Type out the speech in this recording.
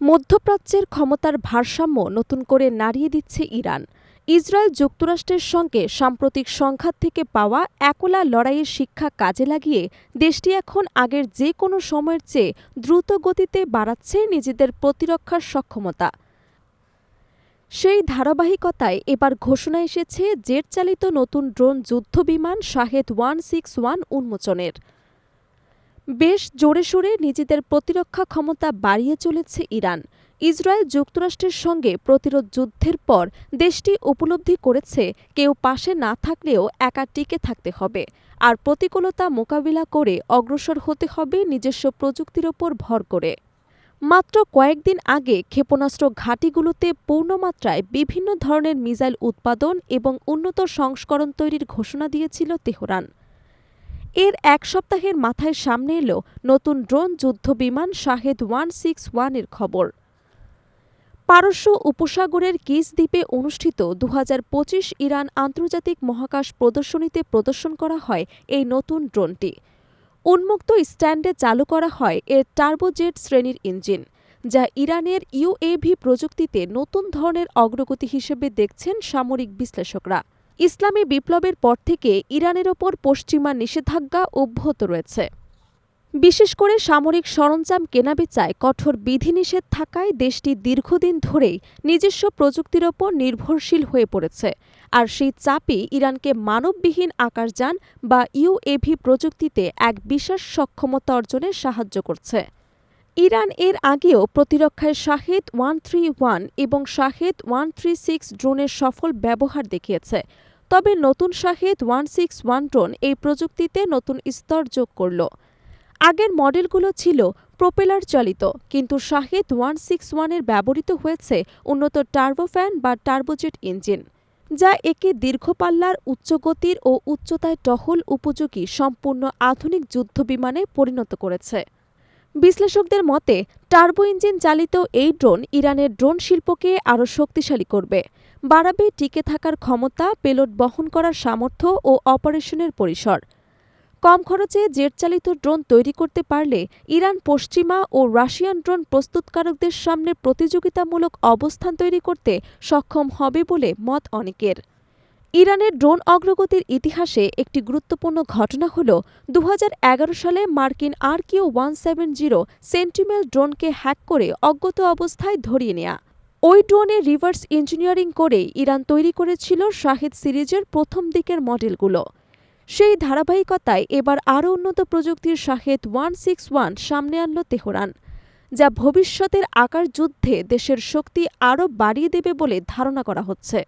মধ্যপ্রাচ্যের ক্ষমতার ভারসাম্য নতুন করে নাড়িয়ে দিচ্ছে ইরান। ইসরায়েল যুক্তরাষ্ট্রের সঙ্গে সাম্প্রতিক সংঘাত থেকে পাওয়া একলা লড়াইয়ের শিক্ষা কাজে লাগিয়ে দেশটি এখন আগের যে কোনো সময়ের চেয়ে দ্রুত গতিতে বাড়াচ্ছে নিজেদের প্রতিরক্ষার সক্ষমতা। সেই ধারাবাহিকতায় এবার ঘোষণা এসেছে জেটচালিত নতুন ড্রোন যুদ্ধবিমান শাহেদ ওয়ান সিক্স ওয়ান উন্মোচনের। বেশ জোরে সোরে নিজেদের প্রতিরক্ষা ক্ষমতা বাড়িয়ে চলেছে ইরান। ইসরায়েল যুক্তরাষ্ট্রের সঙ্গে প্রতিরোধ যুদ্ধের পর দেশটি উপলব্ধি করেছে কেউ পাশে না থাকলেও একা টিকে থাকতে হবে। আর প্রতিকূলতা মোকাবিলা করে অগ্রসর হতে হবে নিজস্ব প্রযুক্তির ওপর ভর করে। মাত্র কয়েকদিন আগে ক্ষেপণাস্ত্র ঘাঁটিগুলোতে পূর্ণমাত্রায় বিভিন্ন ধরনের মিসাইল উৎপাদন এবং উন্নত সংস্করণ তৈরির ঘোষণা দিয়েছিল তেহরান। এর এক সপ্তাহের মাথায় সামনে এলো নতুন ড্রোন যুদ্ধবিমান শাহেদ ওয়ান সিক্স ওয়ানের খবর। পারস্য উপসাগরের কিস দ্বীপে অনুষ্ঠিত দু হাজার পঁচিশ ইরান আন্তর্জাতিক মহাকাশ প্রদর্শনীতে প্রদর্শন করা হয় এই নতুন ড্রোনটি। উন্মুক্ত স্ট্যান্ডে চালু করা হয় এর টার্বোজেট শ্রেণির ইঞ্জিন, যা ইরানের ইউএভি প্রযুক্তিতে নতুন ধরনের অগ্রগতি হিসেবে দেখছেন সামরিক বিশ্লেষকরা। ইসলামী বিপ্লবের পর থেকে ইরানের ওপর পশ্চিমা নিষেধাজ্ঞা অব্যাহত রয়েছে। বিশেষ করে সামরিক সরঞ্জাম কেনাবেচায় কঠোর বিধিনিষেধ থাকায় দেশটি দীর্ঘদিন ধরেই নিজস্ব প্রযুক্তির ওপর নির্ভরশীল হয়ে পড়েছে। আর সেই চাপই ইরানকে মানববিহীন আকাশযান বা ইউএভি প্রযুক্তিতে এক বিশেষ সক্ষমতা অর্জনে সাহায্য করছে। ইরান এর আগেও প্রতিরক্ষায় শাহেদ ওয়ান থ্রি ওয়ান এবং শাহেদ ওয়ান থ্রি সিক্স ড্রোনের সফল ব্যবহার দেখিয়েছে। তবে নতুন Shahed one six one drone এই প্রযুক্তিতে নতুন স্তর যোগ করল। আগের মডেলগুলো ছিল প্রোপেলার চালিত, কিন্তু শাহেদ ওয়ান সিক্স ওয়ানের ব্যবহৃত হয়েছে উন্নত টার্বোফ্যান বা টার্বোজেট ইঞ্জিন, যা একে দীর্ঘপাল্লার উচ্চগতির ও উচ্চতায় টহল উপযোগী সম্পূর্ণ আধুনিক যুদ্ধবিমানে পরিণত করেছে। বিশ্লেষকদের মতে, টার্বো ইঞ্জিন চালিত এই ড্রোন ইরানের ড্রোন শিল্পকে আরও শক্তিশালী করবে, বাড়াবে টিকে থাকার ক্ষমতা, পেলোড বহন করার সামর্থ্য ও অপারেশনের পরিসর। কম খরচে জেটচালিত ড্রোন তৈরি করতে পারলে ইরান পশ্চিমা ও রাশিয়ান ড্রোন প্রস্তুতকারকদের সামনে প্রতিযোগিতামূলক অবস্থান তৈরি করতে সক্ষম হবে বলে মত অনেকের। ইরানের ড্রোন অগ্রগতির ইতিহাসে একটি গুরুত্বপূর্ণ ঘটনা হল দু হাজার এগারো সালে মার্কিন R Q one seven zero sentinel ড্রোনকে hack করে অজ্ঞত অবস্থায় ধরিয়ে নেয়া। ওই ড্রোনে রিভার্স ইঞ্জিনিয়ারিং করে ইরান তৈরি করেছিল শাহিদ সিরিজের প্রথম দিকের মডেলগুলো। সেই ধারাবাহিকতায় এবার আরও উন্নত প্রযুক্তির শাহেদ ওয়ান সিক্স ওয়ান সামনে আনল তেহরান, যা ভবিষ্যতের আকার যুদ্ধে দেশের শক্তি আরও বাড়িয়ে দেবে বলে ধারণা করা হচ্ছে।